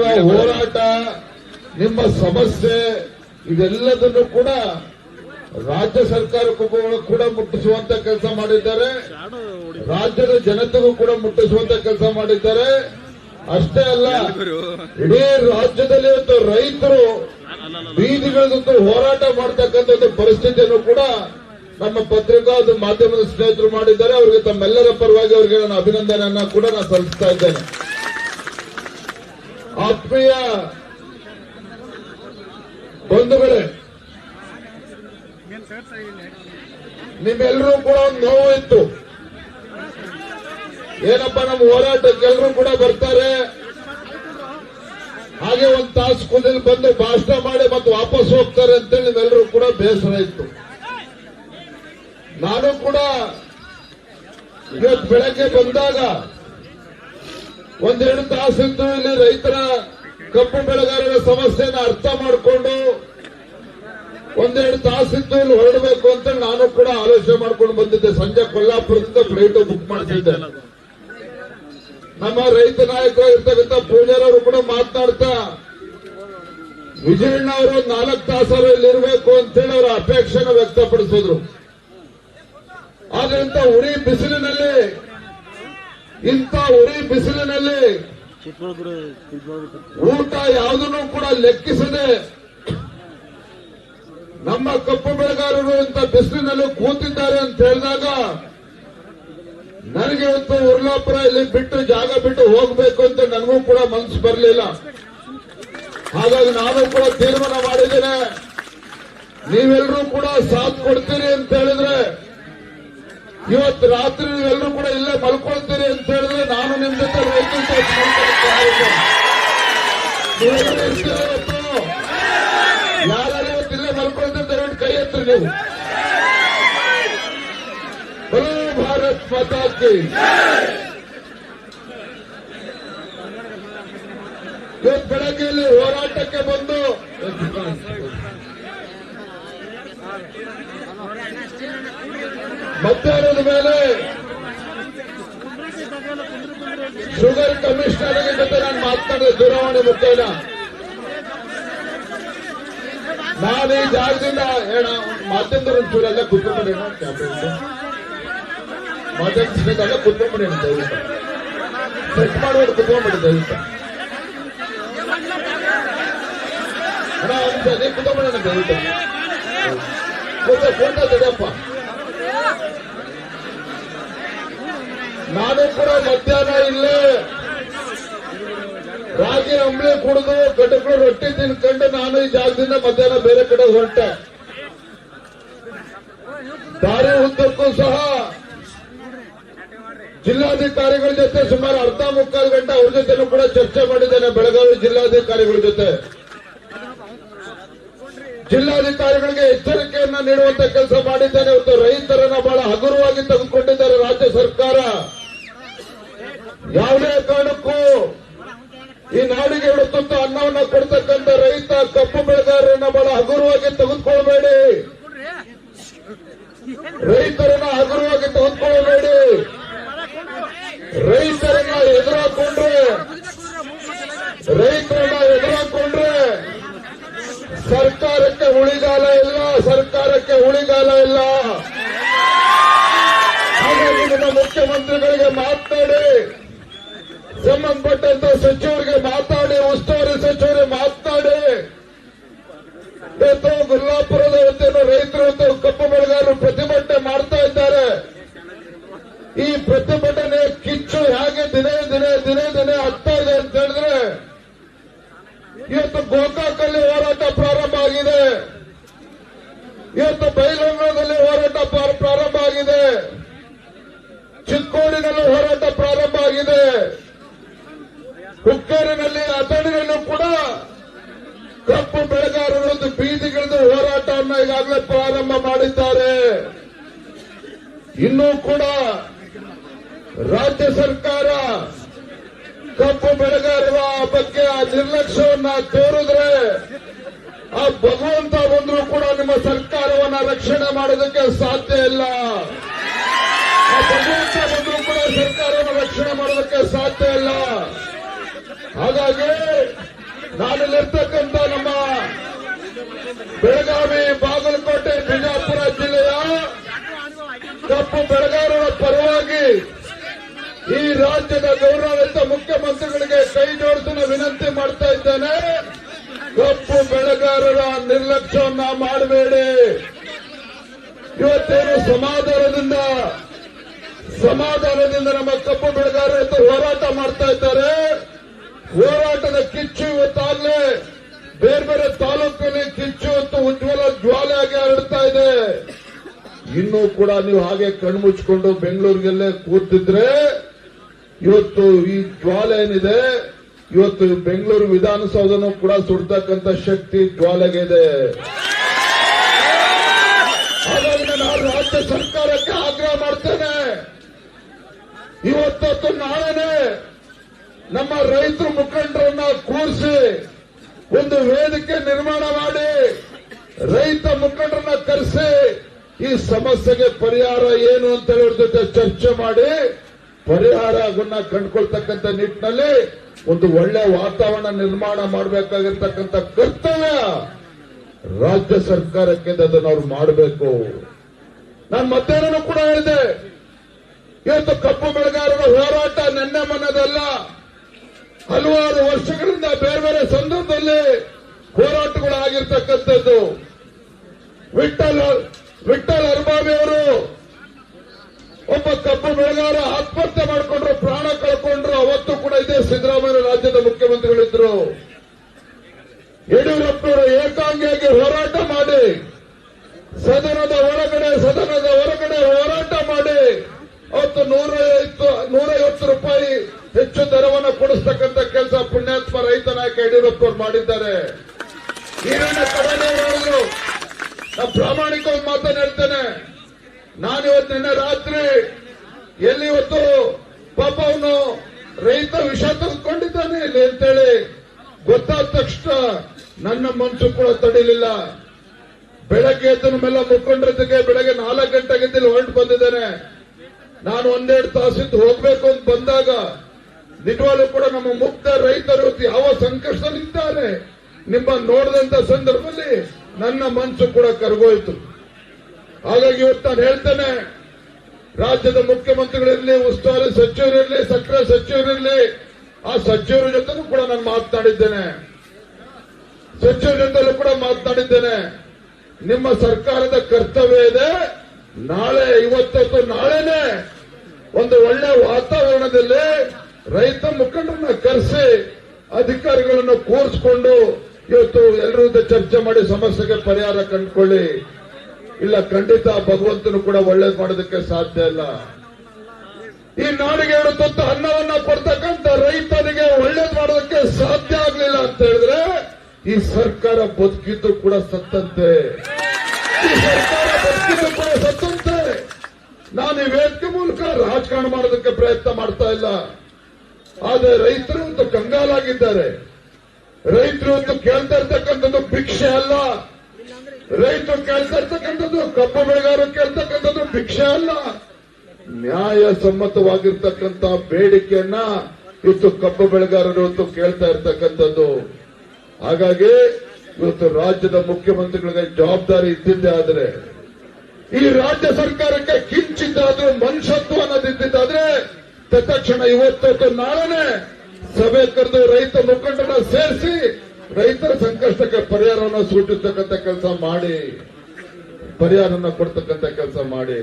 ಹೋರಾಟ ನಿಮ್ಮ ಸಮಸ್ಯೆ ಇದೆಲ್ಲದನ್ನು ಕೂಡ ರಾಜ್ಯ ಸರ್ಕಾರಕ್ಕೂ ಕೂಡ ಮುಟ್ಟಿಸುವಂತ ಕೆಲಸ ಮಾಡಿದ್ದಾರೆ. ರಾಜ್ಯದ ಜನತೆಗೂ ಕೂಡ ಮುಟ್ಟಿಸುವಂತ ಕೆಲಸ ಮಾಡಿದ್ದಾರೆ. ಅಷ್ಟೇ ಅಲ್ಲ ಇಡೀ ರಾಜ್ಯದಲ್ಲಿ ಒಂದು ರೈತರು ಬೀದಿಗಳಿಗಂತೂ ಹೋರಾಟ ಮಾಡ್ತಕ್ಕಂಥ ಒಂದು ಪರಿಸ್ಥಿತಿಯನ್ನು ಕೂಡ ನಮ್ಮ ಪತ್ರಿಕಾ ಅದು ಮಾಧ್ಯಮದ ಸ್ನೇಹಿತರು ಮಾಡಿದ್ದಾರೆ. ಅವರಿಗೆ ತಮ್ಮೆಲ್ಲರ ಪರವಾಗಿ ಅವರಿಗೆ ನಾನು ಅಭಿನಂದನೆಯನ್ನ ಕೂಡ ನಾನು ಸಲ್ಲಿಸ್ತಾ ಇದ್ದೇನೆ. ಆತ್ಮೀಯ ಬಂಧುಗಳೇ, ನಿಮ್ಮೆಲ್ಲರೂ ಕೂಡ ಒಂದು ನೋವು ಇತ್ತು. ಏನಪ್ಪ, ನಮ್ಮ ಹೋರಾಟಕ್ಕೆಲ್ಲರೂ ಕೂಡ ಬರ್ತಾರೆ. ಹಾಗೆ ಒಂದು ತಾಸು ಕುದಿಲ್ ಬಂದು ಭಾಷಣ ಮಾಡಿ ಮತ್ತೆ ವಾಪಸ್ ಹೋಗ್ತಾರೆ ಅಂತೇಳಿ ನಿಮ್ಮೆಲ್ಲರೂ ಕೂಡ ಬೇಸರ ಇತ್ತು. ನಾನು ಕೂಡ ಇವತ್ತು ಬೆಳಗ್ಗೆ ಬಂದಾಗ ಒಂದೆರಡು ತಾಸಿದ್ದು ಇಲ್ಲಿ ರೈತರ ಕಬ್ಬು ಬೆಳೆಗಾರರ ಸಮಸ್ಯೆನ ಅರ್ಥ ಮಾಡಿಕೊಂಡು ಒಂದೆರಡು ತಾಸಿದ್ದು ಇಲ್ಲಿ ಹೊರಡಬೇಕು ಅಂತ ನಾನು ಕೂಡ ಆಲೋಚನೆ ಮಾಡ್ಕೊಂಡು ಬಂದಿದ್ದೆ. ಸಂಜೆ ಕೊಲ್ಲಾಪುರದಿಂದ ಫ್ಲೈಟ್ ಬುಕ್ ಮಾಡ್ತಿದ್ದೆ ನಮ್ಮ ರೈತ ನಾಯಕರಾಗಿರ್ತಕ್ಕಂಥ ಪೂಜಾರವರು ಕೂಡ ಮಾತನಾಡ್ತಾ, ವಿಜಯಣ್ಣ ಅವರು ನಾಲ್ಕು ಇರಬೇಕು ಅಂತೇಳಿ ಅವರ ಅಪೇಕ್ಷೆನ ವ್ಯಕ್ತಪಡಿಸಿದ್ರು. ಆದ್ರಿಂದ ಉರಿ ಬಿಸಿಲಿನಲ್ಲಿ ಇಂಥ ಉರಿ ಬಿಸಿಲಿನಲ್ಲಿ ಊಟ ಯಾವುದನ್ನು ಕೂಡ ಲೆಕ್ಕಿಸದೆ ನಮ್ಮ ಕಪ್ಪು ಬೆಳೆಗಾರರು ಇಂಥ ಬಿಸಿಲಿನಲ್ಲಿ ಕೂತಿದ್ದಾರೆ ಅಂತ ಹೇಳಿದಾಗ ನನಗೆ ಇವತ್ತು ಉರ್ಲಾಪುರ ಇಲ್ಲಿ ಬಿಟ್ಟು ಜಾಗ ಬಿಟ್ಟು ಹೋಗಬೇಕು ಅಂತ ನನಗೂ ಕೂಡ ಮನಸ್ಸು ಬರಲಿಲ್ಲ. ಹಾಗಾಗಿ ನಾನು ಕೂಡ ತೀರ್ಮಾನ ಮಾಡಿದ್ದೇನೆ. ನೀವೆಲ್ಲರೂ ಕೂಡ ಸಾಥ್ ಕೊಡ್ತೀರಿ ಅಂತ ಹೇಳಿದ್ರೆ ಇವತ್ತು ರಾತ್ರಿ ನೀವೆಲ್ಲರೂ ಕೂಡ ಇಲ್ಲೇ ಮಲ್ಕೊಳ್ತೀರಿ ಅಂತ ಹೇಳಿದ್ರೆ ನಾನು ನಿಮ್ ಜೊತೆ ರೈತರ ಯಾರು ಇವತ್ತು? ಇಲ್ಲೇ ಮಲ್ಕೊಳ್ತೀರಿ ದಯವಿಟ್ಟು ಕೈ ಎತ್ತರಿ ನೀವು. ಭಾರತ್ ಮಾತಾ ಕಿ. ಇವತ್ತು ಬೆಳಗ್ಗೆ ಇಲ್ಲಿ ಹೋರಾಟಕ್ಕೆ ಬಂದು ಮಧ್ಯಾಹ್ನದ ಮೇಲೆ ಶುಗರ್ ಕಮಿಷನರ್ ಜೊತೆ ನಾನು ಮಾತನಾಡಿದೆ ದೂರವಾಣಿ ಮುಖೇನ. ನಾನು ಈ ಜಾಗದಿಂದ ಹೇಳ ಮಾಧ್ಯಮದವ್ರ ಒಂಚೂರೆಲ್ಲ ಕುತ್ಕೊಂಡ್ರೆ ಮಾಧ್ಯಮದಲ್ಲ ಕುತ್ಕೊಂಡ್ಬಿಡಿ ದಯವಿಟ್ಟು. ಸೆಟ್ ಮಾಡುವುದು ಕುತ್ಕೊಂಡ್ಬಿಡಿ ದಯವಿಟ್ಟು. ಅಣ್ಣ, ಒಂದು ನೀವು ಕುತ್ಕೊಂಡ್ಬಿಡಿ ದಯವಿಟ್ಟು. ಕೂತ ತಡೆಯಪ್ಪ ನಾನು ಕೂಡ ಮಧ್ಯಾಹ್ನ ಇಲ್ಲೇ ರಾಗಿ ಅಂಬ್ಲಿ ಕುಡಿದು ಗಡ್ಡಗಳು ರೊಟ್ಟಿ ತಿನ್ಕೊಂಡು ನಾನು ಈ ಜಾಗದಿಂದ ಮಧ್ಯಾಹ್ನ ಬೇರೆ ಕಡೆ ಹೊರಟೆ. ದಾರಿ ಉದ್ದಕ್ಕೂ ಸಹ ಜಿಲ್ಲಾಧಿಕಾರಿಗಳ ಜೊತೆ ಸುಮಾರು ಅರ್ಧ ಮುಕ್ಕಾಲು ಗಂಟೆ ಅವ್ರ ಜೊತೆ ಕೂಡ ಚರ್ಚೆ ಮಾಡಿದ್ದೇನೆ ಬೆಳಗಾವಿ ಜಿಲ್ಲಾಧಿಕಾರಿಗಳ ಜೊತೆ. ಜಿಲ್ಲಾಧಿಕಾರಿಗಳಿಗೆ ಎಚ್ಚರಿಕೆಯನ್ನ ನೀಡುವಂತ ಕೆಲಸ ಮಾಡಿದ್ದೇನೆ ಇವತ್ತು ರೈತರನ್ನ ಬಹಳ ಹಗುರವಾಗಿ ತೆಗೆದುಕೊಂಡಿದ್ದಾರೆ ರಾಜ್ಯ ಸರ್ಕಾರ. ಯಾವುದೇ ಕಾರಣಕ್ಕೂ ಈ ನಾಡಿಗೆ ತುತ್ತು ಅನ್ನವನ್ನ ಕೊಡ್ತಕ್ಕಂಥ ರೈತ ಕಪ್ಪು ಬೆಳೆಗಾರರನ್ನ ಬಹಳ ಹಗುರವಾಗಿ ತೆಗೆದುಕೊಳ್ಬೇಡಿ ರೈತರನ್ನ ಹಗುರವಾಗಿ ತೆಗೆದುಕೊಳ್ಳಬೇಡಿ ರೈತರನ್ನ ಎದುರಾಕೊಂಡ್ರೆ ರೈತರನ್ನ ಎದುರಾಕೊಂಡ್ರೆ ಸರ್ಕಾರಕ್ಕೆ ಉಳಿಗಾಲ ಇಲ್ಲ ಸರ್ಕಾರಕ್ಕೆ ಉಳಿಗಾಲ ಇಲ್ಲ ಹಾಗಾಗಿ ನಿಮ್ಮ ಮುಖ್ಯಮಂತ್ರಿಗಳಿಗೆ ಮಾತನಾಡಿ ಸಂಬಂಧಪಟ್ಟಂತ ಸಚಿವರಿಗೆ ಮಾತಾಡಿ, ಉಸ್ತುವಾರಿ ಸಚಿವರಿಗೆ ಮಾತನಾಡಿ ಇವತ್ತು ಗುಲ್ಲಾಪುರದ ವತಿಯನ್ನು ರೈತರು ಕಪ್ಪು ಬೆಳೆಗಾರರು ಪ್ರತಿಭಟನೆ ಮಾಡ್ತಾ ಇದ್ದಾರೆ. ಈ ಪ್ರತಿಭಟನೆ ಕಿಚ್ಚು ಹೇಗೆ ದಿನೇ ದಿನೇ ದಿನೇ ದಿನೇ ಆಗ್ತಾ ಇದೆ ಅಂತ ಹೇಳಿದ್ರೆ, ಇವತ್ತು ಗೋಕಾಕಲ್ಲಿ ಹೋರಾಟ ಪ್ರಾರಂಭ ಆಗಿದೆ. ಇವತ್ತು ಬೈಲಂಗಣದಲ್ಲಿ ಹೋರಾಟ ಪ್ರಾ- ಪ್ರಾರಂಭ ಆಗಿದೆ. ಚಿಕ್ಕೋಡಿನಲ್ಲಿ ಹೋರಾಟ ಪ್ರಾರಂಭ ಆಗಿದೆ. ಹುಕ್ಕೇರಿನಲ್ಲಿ ಅಥಣಿಯನ್ನು ಕೂಡ ಕಪ್ಪು ಬೆಳೆಗಾರರು ಒಂದು ಬೀದಿಗಿಳಿದು ಹೋರಾಟವನ್ನು ಈಗಾಗಲೇ ಪ್ರಾರಂಭ ಮಾಡಿದ್ದಾರೆ. ಇನ್ನೂ ಕೂಡ ರಾಜ್ಯ ಸರ್ಕಾರ ಕಪ್ಪು ಬೆಳೆಗಾರರ ಬಗ್ಗೆ ಆ ನಿರ್ಲಕ್ಷ್ಯವನ್ನ ತೋರಿದ್ರೆ ಆ ಭಗವಂತ ಬಂದರೂ ಕೂಡ ನಿಮ್ಮ ಸರ್ಕಾರವನ್ನ ರಕ್ಷಣೆ ಮಾಡೋದಕ್ಕೆ ಸಾಧ್ಯ ಇಲ್ಲ. ಆ ಭಗವಂತ ಬಂದರೂ ಕೂಡ ಸರ್ಕಾರವನ್ನು ರಕ್ಷಣೆ ಮಾಡೋದಕ್ಕೆ ಸಾಧ್ಯ ಇಲ್ಲ. ಹಾಗಾಗಿ ಅಲ್ಲಿರ್ತಕ್ಕಂಥ ನಮ್ಮ ಬೆಳಗಾವಿ ಬಾಗಲಕೋಟೆ, ಬಿಜಾಪುರ ಜಿಲ್ಲೆಯ ಕಪ್ಪು ಬೆಳಗಾರರ ಪರವಾಗಿ ಈ ರಾಜ್ಯದ ಗೌರವಿತ ಮುಖ್ಯಮಂತ್ರಿಗಳಿಗೆ ಕೈ ಜೋಡಿಸಲು ವಿನಂತಿ ಮಾಡ್ತಾ ಇದ್ದೇನೆ. ಕಪ್ಪು ಬೆಳೆಗಾರರ ನಿರ್ಲಕ್ಷ್ಯವನ್ನ ಮಾಡಬೇಡಿ. ಇವತ್ತೇನು ಸಮಾಧಾನದಿಂದ ಸಮಾಧಾನದಿಂದ ನಮ್ಮ ಕಪ್ಪು ಬೆಳೆಗಾರರು ಹೋರಾಟ ಮಾಡ್ತಾ ಇದ್ದಾರೆ. ಹೋರಾಟದ ಕಿಚ್ಚು ಇವತ್ತಾಗಲೇ ಬೇರೆ ಬೇರೆ ತಾಲೂಕಲ್ಲಿ ಕಿಚ್ಚು ಮತ್ತು ಉಜ್ವಲ ಜ್ವಾಲೆಯಾಗಿ ಹರಡ್ತಾ ಇದೆ. ಇನ್ನೂ ಕೂಡ ನೀವು ಹಾಗೆ ಕಣ್ಮುಚ್ಕೊಂಡು ಬೆಂಗಳೂರಿಗೆಲ್ಲೇ ಕೂತಿದ್ರೆ ಇವತ್ತು ಈ ಜ್ವಾಲೆ ಏನಿದೆ, ಇವತ್ತು ಬೆಂಗಳೂರು ವಿಧಾನಸೌಧನೂ ಕೂಡ ಸುಡ್ತಕ್ಕಂಥ ಶಕ್ತಿ ಜ್ವಾಲೆಗೆ ಇದೆ. ನಾನು ರಾಜ್ಯ ಸರ್ಕಾರಕ್ಕೆ ಆಗ್ರಹ ಮಾಡ್ತೇನೆ. ಇವತ್ತು ನಾಳೆನೆ ನಮ್ಮ ರೈತರು ಮುಖಂಡರನ್ನ ಕೂರಿಸಿ ಒಂದು ವೇದಿಕೆ ನಿರ್ಮಾಣ ಮಾಡಿ ರೈತ ಮುಖಂಡರನ್ನ ಕರೆಸಿ ಈ ಸಮಸ್ಯೆಗೆ ಪರಿಹಾರ ಏನು ಅಂತ ಹೇಳಿ ಜೊತೆ ಚರ್ಚೆ ಮಾಡಿ ಪರಿಹಾರ ಅದನ್ನ ಕಂಡುಕೊಳ್ತಕ್ಕಂಥ ನಿಟ್ಟಿನಲ್ಲಿ ಒಂದು ಒಳ್ಳೆ ವಾತಾವರಣ ನಿರ್ಮಾಣ ಮಾಡಬೇಕಾಗಿರ್ತಕ್ಕಂಥ ಕರ್ತವ್ಯ ರಾಜ್ಯ ಸರ್ಕಾರಕ್ಕೆ ಅದನ್ನು ಅವ್ರು ಮಾಡಬೇಕು. ನಾನು ಮಧ್ಯಾಹ್ನ ಕೂಡ ಹೇಳಿದೆ. ಇವತ್ತು ಕಪ್ಪು ಬೆಳೆಗಾರರ ಹೋರಾಟ ನೆನ್ನೆ ಮನ್ನದಲ್ಲ. ಹಲವಾರು ವರ್ಷಗಳಿಂದ ಬೇರೆ ಬೇರೆ ಸಂದರ್ಭದಲ್ಲಿ ಹೋರಾಟಗಳು ಆಗಿರ್ತಕ್ಕಂಥದ್ದು ವಿಠಲ್ ವಿಠಲ್ ಅರ್ಬಾಬಿ ಅವರು ಒಬ್ಬ ಕಬ್ಬು ಬೆಳೆಗಾರ ಆತ್ಮಹತ್ಯೆ ಮಾಡಿಕೊಂಡ್ರು, ಪ್ರಾಣ ಕಳ್ಕೊಂಡ್ರು, ಅವತ್ತು ಕೂಡ ಇದೇ ಸಿದ್ದರಾಮಯ್ಯ ರಾಜ್ಯದ ಮುಖ್ಯಮಂತ್ರಿಗಳಿದ್ರು. ಯಡಿಯೂರಪ್ಪನವರು ಏಕಾಂಗಿಯಾಗಿ ಹೋರಾಟ ಮಾಡಿ, ಸದನದ ಹೊರಗಡೆ ಸದನದ ಹೊರಗಡೆ ಹೋರಾಟ ಮಾಡಿ, ಅವತ್ತು ನೂರ ನೂರೈವತ್ತು ರೂಪಾಯಿ ಹೆಚ್ಚು ದರವನ್ನು ಕೊಡಿಸ್ತಕ್ಕಂಥ ಕೆಲಸ ಪುಣ್ಯಾತ್ಮ ರೈತನ ನಾಯಕ ಯಡಿಯೂರಪ್ಪನವರು ಮಾಡಿದ್ದಾರೆ. ಪ್ರಾಮಾಣಿಕವಾಗಿ ಮಾತನ್ನು ಹೇಳ್ತೇನೆ. ನಾನು ಇವತ್ತು ನಿನ್ನೆ ರಾತ್ರಿ ಎಲ್ಲಿ ಇವತ್ತು ಪಾಪ ಅವನು ರೈತ ವಿಷ ತಂದ್ಕೊಂಡಿದ್ದಾನೆ ಇಲ್ಲಿ ಅಂತೇಳಿ ಗೊತ್ತಾದ ತಕ್ಷಣ ನನ್ನ ಮನಸ್ಸು ಕೂಡ ತಡಿಲಿಲ್ಲ. ಬೆಳಗ್ಗೆ ಎದ್ದ ಮೇಲೆ ಮುಖಂಡರ ಜೊತೆ ಬೆಳಗ್ಗೆ ನಾಲ್ಕು ಗಂಟೆಗೆ ಹೊರಟು ಬಂದಿದ್ದೇನೆ. ನಾನು ಒಂದೆರಡು ತಾಸಿದ್ದು ಹೋಗ್ಬೇಕು ಅಂತ ಬಂದಾಗ ನಿಜವಾಗ್ಲೂ ಕೂಡ ನಮ್ಮ ಮುಕ್ತ ರೈತರು ಇವತ್ತು ಯಾವ ಸಂಕಷ್ಟದಲ್ಲಿದ್ದಾರೆ. ನಿಮ್ಮ ನೋಡಿದಂತ ಸಂದರ್ಭದಲ್ಲಿ ನನ್ನ ಮನಸ್ಸು ಕೂಡ ಕರಗೋಯ್ತು. ಹಾಗಾಗಿ ಇವತ್ತು ನಾನು ಹೇಳ್ತೇನೆ, ರಾಜ್ಯದ ಮುಖ್ಯಮಂತ್ರಿಗಳಿರಲಿ, ಉಸ್ತುವಾರಿ ಸಚಿವರಿರಲಿ ಸಕ್ಕರೆ ಸಚಿವರಿರಲಿ, ಆ ಸಚಿವರ ಜೊತೆನೂ ಕೂಡ ನಾನು ಮಾತನಾಡಿದ್ದೇನೆ. ಸಚಿವರ ಜೊತೆಲೂ ಕೂಡ ಮಾತನಾಡಿದ್ದೇನೆ, ನಿಮ್ಮ ಸರ್ಕಾರದ ಕರ್ತವ್ಯ ಇದೆ, ನಾಳೆ, ಇವತ್ತತ್ತು ನಾಳೆನೆ ಒಂದು ಒಳ್ಳೆ ವಾತಾವರಣದಲ್ಲಿ ರೈತ ಮುಖಂಡರನ್ನ ಕರೆಸಿ ಅಧಿಕಾರಿಗಳನ್ನು ಕೂರಿಸಿಕೊಂಡು ಇವತ್ತು ಎಲ್ಲರೂ ಚರ್ಚೆ ಮಾಡಿ ಸಮಸ್ಯೆಗೆ ಪರಿಹಾರ ಕಂಡುಕೊಳ್ಳಿ. ಇಲ್ಲ, ಖಂಡಿತ ಭಗವಂತನು ಕೂಡ ಒಳ್ಳೇದು ಮಾಡೋದಕ್ಕೆ ಸಾಧ್ಯ ಇಲ್ಲ. ಈ ನಾಡಿಗೆ ತುತ್ತು ಅನ್ನವನ್ನ ಕೊಡ್ತಕ್ಕಂಥ ರೈತನಿಗೆ ಒಳ್ಳೇದು ಮಾಡೋದಕ್ಕೆ ಸಾಧ್ಯ ಆಗ್ಲಿಲ್ಲ ಅಂತ ಹೇಳಿದ್ರೆ ಈ ಸರ್ಕಾರ ಬದುಕಿದ್ದು ಕೂಡ ಸತ್ತಂತೆ. ಈ ಸರ್ಕಾರ ಬದುಕಿದ್ದು ಕೂಡ ಸತ್ತಂತೆ. ನಾನು ಈ ವೇದಿಕೆ ಮೂಲಕ ರಾಜಕಾರಣ ಮಾಡೋದಕ್ಕೆ ಪ್ರಯತ್ನ ಮಾಡ್ತಾ ಇಲ್ಲ. ಆದ್ರೆ ರೈತರು ಒಂದು ಕಂಗಾಲಾಗಿದ್ದಾರೆ. ರೈತರು ಒಂದು ಕೇಳ್ತಾ ಇರ್ತಕ್ಕಂಥದ್ದು ಭಿಕ್ಷೆ ಅಲ್ಲ. ರೈತರು ಕೇಳ್ತಾ ಇರ್ತಕ್ಕಂಥದ್ದು ಕಬ್ಬು ಬೆಳೆಗಾರರು ಕೇಳ್ತಕ್ಕಂಥದ್ದು ಭಿಕ್ಷೆ ಅಲ್ಲ. ನ್ಯಾಯ ಸಮ್ಮತವಾಗಿರ್ತಕ್ಕಂಥ ಬೇಡಿಕೆಯನ್ನ ಇವತ್ತು ಕಬ್ಬು ಬೆಳೆಗಾರರು ಇವತ್ತು ಕೇಳ್ತಾ ಇರ್ತಕ್ಕಂಥದ್ದು. ಹಾಗಾಗಿ ಇವತ್ತು ರಾಜ್ಯದ ಮುಖ್ಯಮಂತ್ರಿಗಳಿಗೆ ಜವಾಬ್ದಾರಿ ಇದ್ದಿದ್ದೇ ಆದರೆ, ಈ ರಾಜ್ಯ ಸರ್ಕಾರಕ್ಕೆ ಕಿಂಚಿದ್ದಾದ್ರೂ ಮನುಷ್ಯತ್ವ ಅನ್ನೋದಿದ್ದಾದ್ರೆ ತತ್ಕ್ಷಣ ಇವತ್ತು ನಾಳೆನೆ ಸಭೆ ಕರೆದು ರೈತ ಮುಖಂಡನ ಸೇರಿಸಿ ರೈತರ ಸಂಕಷ್ಟಕ್ಕೆ ಪರಿಹಾರವನ್ನು ಸೂಚಿಸ್ತಕ್ಕಂಥ ಕೆಲಸ ಮಾಡಿ, ಪರಿಹಾರವನ್ನು ಕೊಡ್ತಕ್ಕಂಥ ಕೆಲಸ ಮಾಡಿ.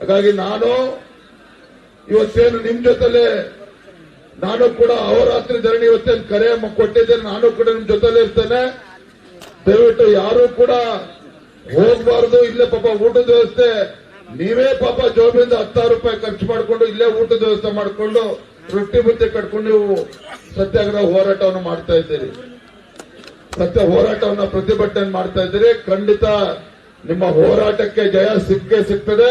ಹಾಗಾಗಿ ನಾನು ಇವತ್ತೇನು ನಿಮ್ ಜೊತೆಲೆ ನಾನು ಕೂಡ ಅವರಾತ್ರಿ ಧರಣಿ ಇವತ್ತೇನು ಕರೆ ಕೊಟ್ಟಿದ್ದೆ ಕೊಟ್ಟಿದ್ದೇನೆ, ನಾನು ಕೂಡ ನಿಮ್ ಜೊತೆಲೆ ಇರ್ತೇನೆ. ದಯವಿಟ್ಟು ಯಾರು ಕೂಡ ಹೋಗ್ಬಾರ್ದು. ಇಲ್ಲೇ ಪಾಪ ಊಟದ ವ್ಯವಸ್ಥೆ ನೀವೇ ಪಾಪ ಜೋಬಿಂದ ಹತ್ತಾರು ರೂಪಾಯಿ ಖರ್ಚು ಮಾಡಿಕೊಂಡು ಇಲ್ಲೇ ಊಟದ ವ್ಯವಸ್ಥೆ ಮಾಡಿಕೊಂಡು ರೊಟ್ಟಿ ಬುತ್ತಿ ಕಟ್ಕೊಂಡು ನೀವು ಸತ್ಯಾಗ್ರಹ ಹೋರಾಟವನ್ನು ಮಾಡ್ತಾ ಇದ್ದೀರಿ. ಸತ್ಯ ಹೋರಾಟವನ್ನ ಪ್ರತಿಭಟನೆ ಮಾಡ್ತಾ ಇದ್ದೀರಿ. ಖಂಡಿತ ನಿಮ್ಮ ಹೋರಾಟಕ್ಕೆ ಜಯ ಸಿಕ್ಕೇ ಸಿಗ್ತದೆ.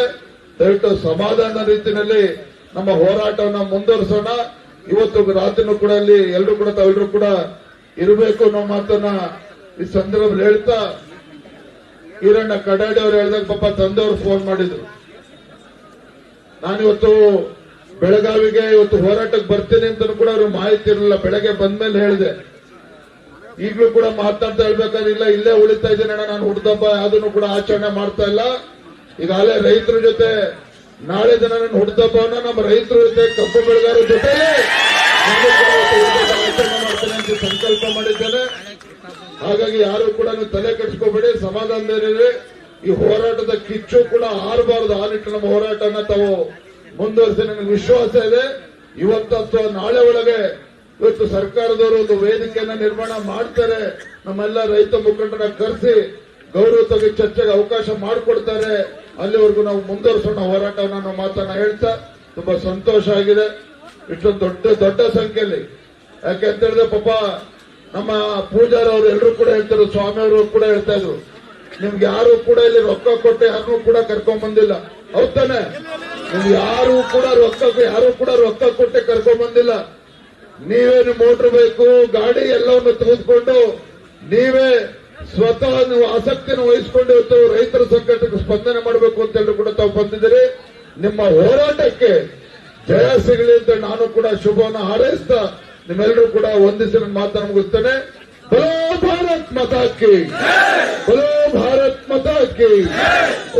ದಯವಿಟ್ಟು ಸಮಾಧಾನ ರೀತಿಯಲ್ಲಿ ನಮ್ಮ ಹೋರಾಟವನ್ನ ಮುಂದುವರಿಸೋಣ. ಇವತ್ತು ರಾತ್ರಿನೂ ಕೂಡ ಅಲ್ಲಿ ಎಲ್ಲರೂ ಕೂಡ ತಾವೆಲ್ಲರೂ ಕೂಡ ಇರಬೇಕು ಅನ್ನೋ ಮಾತನ್ನ ಈ ಸಂದರ್ಭದಲ್ಲಿ ಹೇಳ್ತಾ ಈರಣ್ಣ ಕಡಾಡಿ ಅವರು ಹೇಳಿದಾಗ ಪಾಪ ತಂದೆಯವರು ಫೋನ್ ಮಾಡಿದ್ರು. ನಾನಿವತ್ತು ಬೆಳಗಾವಿಗೆ ಇವತ್ತು ಹೋರಾಟಕ್ಕೆ ಬರ್ತೀನಿ ಅಂತ ಕೂಡ ಅವ್ರಿಗೆ ಮಾಹಿತಿ ಇರಲಿಲ್ಲ. ಬೆಳಗ್ಗೆ ಬಂದ್ಮೇಲೆ ಹೇಳಿದೆ. ಈಗಲೂ ಕೂಡ ಮಾತಾಡ್ತಾ ಹೇಳ್ಬೇಕಾದ್ರೆ ಇಲ್ಲ, ಇಲ್ಲೇ ಉಳಿತಾ ಇದ್ದೀನಿ ಅಣ್ಣ, ನಾನು ಹುಡ್ದಬ್ಬ ಅದನ್ನು ಕೂಡ ಆಚರಣೆ ಮಾಡ್ತಾ ಇಲ್ಲ. ಈಗಾಗಲೇ ರೈತರ ಜೊತೆ ನಾಳೆ ದಿನ ನನ್ನ ಹುಡ್ದಬ್ಬವನ್ನ ನಮ್ಮ ರೈತರ ಜೊತೆ, ಕಬ್ಬು ಬೆಳೆಗಾರರ ಜೊತೆ ಆಚರಣೆ ಮಾಡ್ತೇನೆ ಸಂಕಲ್ಪ ಮಾಡಿದ್ದೇನೆ. ಹಾಗಾಗಿ ಯಾರು ಕೂಡ ನೀವು ತಲೆ ಕೆಡಿಸ್ಕೋಬೇಡಿ ಸಮಾಧಾನದಲ್ಲಿ ಈ ಹೋರಾಟದ ಕಿಚ್ಚು ಕೂಡ ಆರಬಾರದು. ಆ ನಿಟ್ಟಿನ ಹೋರಾಟನ ತಾವು ಮುಂದುವರಿಸಿ ನನಗೆ ವಿಶ್ವಾಸ ಇದೆ. ಇವತ್ತು ನಾಳೆ ಒಳಗೆ ಇವತ್ತು ಸರ್ಕಾರದವರು ಒಂದು ವೇದಿಕೆಯನ್ನ ನಿರ್ಮಾಣ ಮಾಡ್ತಾರೆ. ನಮ್ಮೆಲ್ಲ ರೈತ ಮುಖಂಡರ ಕರೆಸಿ ಗೌರವವಾಗಿ ಚರ್ಚೆಗೆ ಅವಕಾಶ ಮಾಡಿಕೊಡ್ತಾರೆ. ಅಲ್ಲಿವರೆಗೂ ನಾವು ಮುಂದುವರಿಸೋಣ ಹೋರಾಟವನ್ನು ನಾವು ಮಾತನ್ನ ಹೇಳ್ತಾ ತುಂಬಾ ಸಂತೋಷ ಆಗಿದೆ. ಇಷ್ಟೊಂದು ದೊಡ್ಡ ದೊಡ್ಡ ಸಂಖ್ಯೆಯಲ್ಲಿ. ಯಾಕೆ ಅಂತ ಹೇಳಿದ್ರೆ ಪಾಪ ನಮ್ಮ ಪೂಜಾರ ಅವರು ಎಲ್ಲರೂ ಕೂಡ ಹೇಳ್ತಾರೆ ಸ್ವಾಮಿ ಅವರು ಕೂಡ ಹೇಳ್ತಾ ಇದ್ರು. ನಿಮ್ಗೆ ಯಾರು ಕೂಡ ಇಲ್ಲಿ ರೊಕ್ಕ ಕೊಟ್ಟೆ, ಯಾರನ್ನೂ ಕೂಡ ಕರ್ಕೊಂಡ್ ಬಂದಿಲ್ಲ. ಹೌದಾನೆ ನಿಮ್ಗೆ ಯಾರು ಕೂಡ ರೊಕ್ಕ ಯಾರು ಕೂಡ ರೊಕ್ಕ ಕೊಟ್ಟೆ ಕರ್ಕೊಂಡ್ ಬಂದಿಲ್ಲ. ನೀವೇ ನಿಮ್ಮ ಮೋಟ್ರ್ ಬೇಕು, ಗಾಡಿ ಎಲ್ಲವನ್ನು ತೆಗೆದುಕೊಂಡು ನೀವೇ ಸ್ವತಃ ನೀವು ಆಸಕ್ತಿನ ವಹಿಸಿಕೊಂಡು ಇವತ್ತು ರೈತರ ಸಂಕಟಕ್ಕೆ ಸ್ಪಂದನೆ ಮಾಡಬೇಕು ಅಂತ ಹೇಳಿ ಕೂಡ ತಾವು ಬಂದಿದ್ದೀರಿ. ನಿಮ್ಮ ಹೋರಾಟಕ್ಕೆ ಜಯ ಸಿಗಲಿ ಅಂತ ನಾನು ಕೂಡ ಶುಭವನ್ನು ಹಾರೈಸ್ತಾ ನಿಮ್ಮೆಲ್ಲರೂ ಕೂಡ ಒಂದಿಸಿ ನನ್ನ ಮಾತನ್ನು ಮುಗಿಸ್ತೇನೆ. ಬಲೋ ಭಾರತ್ ಮತಕ್ಕೆ ಬಲೋ ಭಾರತ್ ಮತಕ್ಕೆ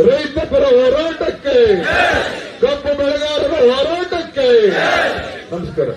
ರೈತ ಪರ ಹೋರಾಟಕ್ಕೆ, ಕಬ್ಬು ಬೆಳೆಗಾರರ ಹೋರಾಟಕ್ಕೆ! ನಮಸ್ಕಾರ.